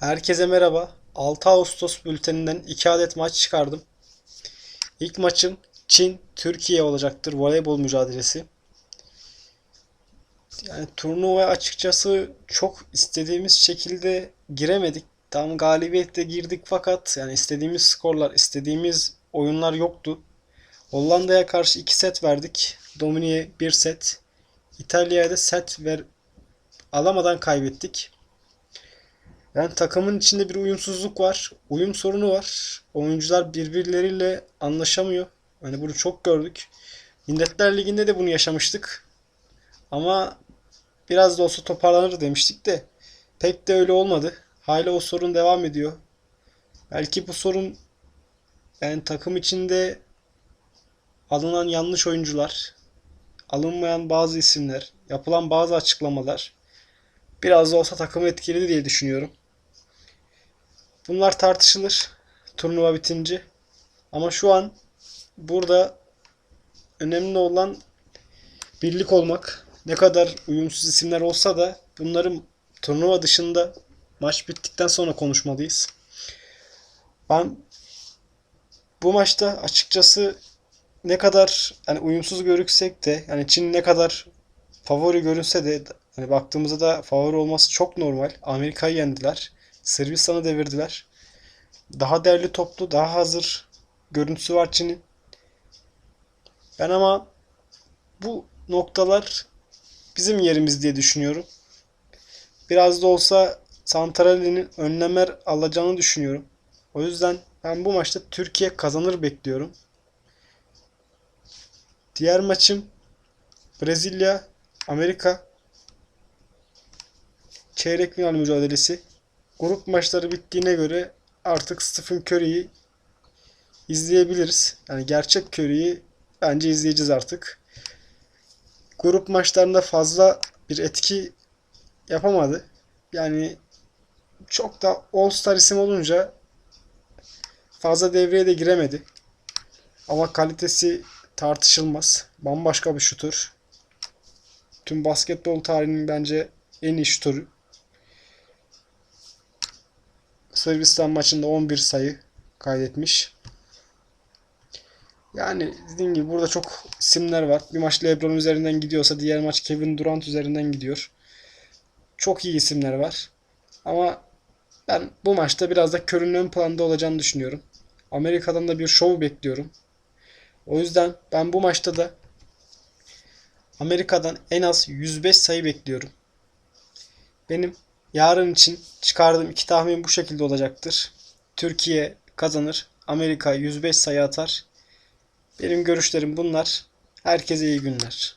Herkese merhaba. 6 Ağustos bülteninden 2 adet maç çıkardım. İlk maçım Çin-Türkiye olacaktır. Voleybol mücadelesi. Yani turnuvaya açıkçası çok istediğimiz şekilde giremedik. Tam galibiyetle girdik fakat yani istediğimiz skorlar, istediğimiz oyunlar yoktu. Hollanda'ya karşı 2 set verdik. Domini'ye 1 set. İtalya'ya da set ver alamadan kaybettik. Yani takımın içinde bir uyumsuzluk var. Uyum sorunu var. Oyuncular birbirleriyle anlaşamıyor. Hani bunu çok gördük. Milletler Ligi'nde de bunu yaşamıştık. Ama biraz da olsa toparlanır demiştik de pek de öyle olmadı. Hala o sorun devam ediyor. Belki bu sorun yani takım içinde alınan yanlış oyuncular, alınmayan bazı isimler, yapılan bazı açıklamalar biraz da olsa takımı etkiledi diye düşünüyorum. Bunlar tartışılır turnuva bitince. Ama şu an burada önemli olan birlik olmak. Ne kadar uyumsuz isimler olsa da bunların turnuva dışında maç bittikten sonra konuşmalıyız. Ben bu maçta açıkçası ne kadar yani uyumsuz görüksek de yani Çin ne kadar favori görünse de hani baktığımızda da favori olması çok normal. Amerika'yı yendiler. Sırbistan'ı devirdiler. Daha değerli toplu, daha hazır görüntüsü var Çin'in. Ben ama bu noktalar bizim yerimiz diye düşünüyorum. Biraz da olsa Santarelli'nin önlemler alacağını düşünüyorum. O yüzden ben bu maçta Türkiye kazanır bekliyorum. Diğer maçım Brezilya, Amerika çeyrek final mücadelesi. Grup maçları bittiğine göre artık Stephen Curry'yi izleyebiliriz. Yani gerçek Curry'yi bence izleyeceğiz artık. Grup maçlarında fazla bir etki yapamadı. Yani çok da All-Star isim olunca fazla devreye de giremedi. Ama kalitesi tartışılmaz. Bambaşka bir şutur. Tüm basketbol tarihinin bence en iyi şutörü. Sırbistan maçında 11 sayı kaydetmiş. Yani dediğim gibi burada çok isimler var. Bir maç LeBron üzerinden gidiyorsa diğer maç Kevin Durant üzerinden gidiyor. Çok iyi isimler var. Ama ben bu maçta biraz da Curry'nin ön planda olacağını düşünüyorum. Amerika'dan da bir şov bekliyorum. O yüzden ben bu maçta da Amerika'dan en az 105 sayı bekliyorum. Benim yarın için çıkardığım iki tahmin bu şekilde olacaktır. Türkiye kazanır. Amerika 105 sayı atar. Benim görüşlerim bunlar. Herkese iyi günler.